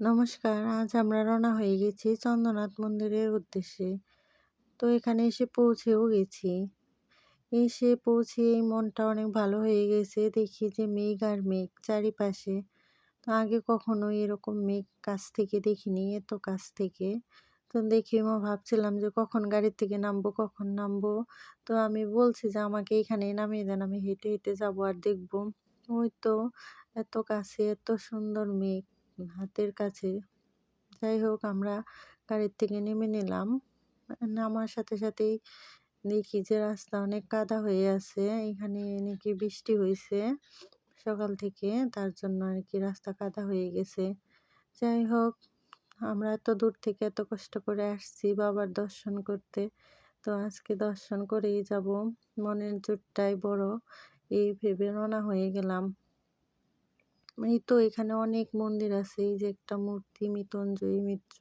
নমস্কার, আজ আমরা রওনা হয়ে গেছি চন্দ্রনাথ মন্দিরের উদ্দেশ্যে। তো এখানে এসে পৌঁছেও গেছি। এসে পৌঁছে মনটা অনেক ভালো হয়ে গেছে। দেখি যে মেঘ আর মেঘ চারিপাশে। তো আগে কখনো এরকম মেঘ কাছ থেকে দেখিনি, এত কাছ থেকে। তো দেখি মা ভাবছিলাম যে কখন গাড়ির থেকে নামবো, কখন নামবো। তো আমি বলছি যে আমাকে এখানেই নামিয়ে দেন, আমি হেঁটে হেঁটে যাব আর দেখব। ওই তো এত কাছে, এত সুন্দর মেঘ। হাতের কাছে। যাই হোক, আমরা গাড়ির থেকে নেমে নিলাম। নামার সাথে সাথেই দেখি যে রাস্তা অনেক কাদা হয়ে আছে। এখানে নাকি বৃষ্টি হয়েছে সকাল থেকে, তার জন্য আর কি রাস্তা কাদা হয়ে গেছে। যাই হোক, আমরা এত দূর থেকে এত কষ্ট করে আসছি বাবার দর্শন করতে। তো আজকে দর্শন করেই যাব। মনের জোরটাই বড়। এই ভেবে রওনা হয়ে গেলাম। এই তো এখানে অনেক মন্দির আছে, এই যে একটা মূর্তি, মৃত্যুঞ্জয়ী মিত্র।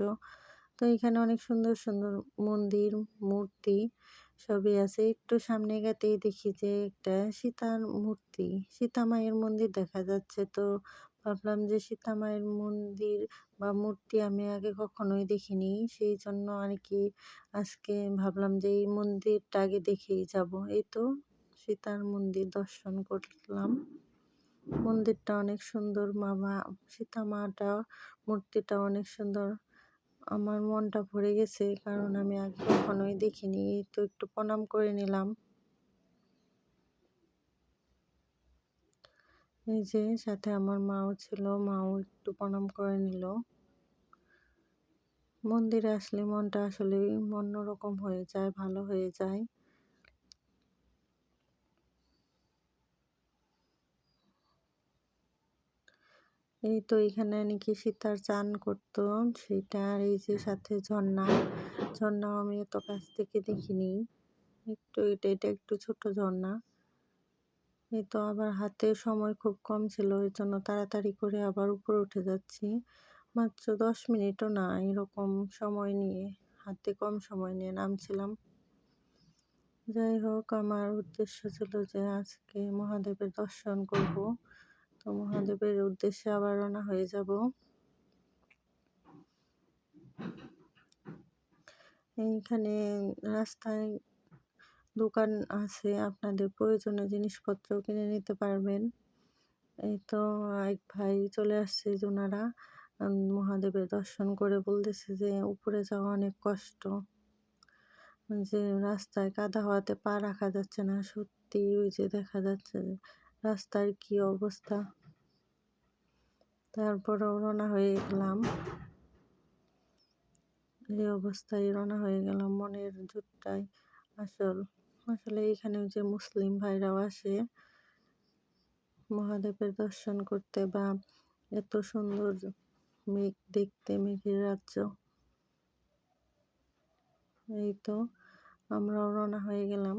তো এখানে অনেক সুন্দর সুন্দর মন্দির, মূর্তি সবই আছে। একটু সামনে গেতেই দেখি যে একটা সীতার মূর্তি, সীতা মায়ের মন্দির দেখা যাচ্ছে। তো ভাবলাম যে সীতা মায়ের মন্দির বা মূর্তি আমি আগে কখনোই দেখিনি, সেই জন্য আর কি আজকে ভাবলাম যে এই মন্দিরটা আগে দেখেই যাব। এই তো সীতার মন্দির দর্শন করলাম। মন্দিরটা অনেক সুন্দর মা সীতা মাটা মূর্তিটা অনেক সুন্দর। আমার মনটা ভরে গেছে, কারণ আমি আগে কখনোই দেখিনি তো একটু প্রণাম করে নিলাম। এই যে, সাথে আমার মাও ছিল, মাও একটু প্রণাম করে নিল। মন্দিরে আসলে মনটা আসলে অন্যরকম হয়ে যায়, ভালো হয়ে যায়। এই তো এখানে নাকি সীতার চান করতো সেটা আর এই যে সাথে ঝর্ণা। ঝর্ণাও আমি এত কাছ থেকে দেখিনি। একটু এটা এটা একটু ছোট ঝর্ণা। এই তো আবার হাতে সময় খুব কম ছিল ওই জন্য তাড়াতাড়ি করে আবার উপরে উঠে যাচ্ছি। মাত্র দশ মিনিটও না, এরকম সময় নিয়ে, হাতে কম সময় নিয়ে নামছিলাম। যাই হোক, আমার উদ্দেশ্য ছিল যে আজকে মহাদেবের দর্শন করব। তো মহাদেবের উদ্দেশ্যে আবার রওনা হয়ে যাব। এইখানে রাস্তায় দোকান আছে, আপনাদের প্রয়োজনীয় জিনিসপত্র কিনে নিতে পারবেন। এই তো এক ভাই চলে আসছে ওনারা মহাদেবের দর্শন করে বলতেছে যে, উপরে যাওয়া অনেক কষ্ট। যে রাস্তায় কাদা হওয়াতে পা রাখা যাচ্ছে না সত্যি ওই যে দেখা যাচ্ছে রাস্তার কি অবস্থা? তারপরও রওনা হয়ে গেলাম। এই অবস্থায় রওনা হয়ে গেলাম মনের জোরটাই আসল, আসলে এখানে যে মুসলিম ভাইরাও আসে। মহাদেবের দর্শন করতে বা এত সুন্দর মেঘ দেখতে, মেঘের রাজ্য। এই তো, আমরাও রওনা হয়ে গেলাম।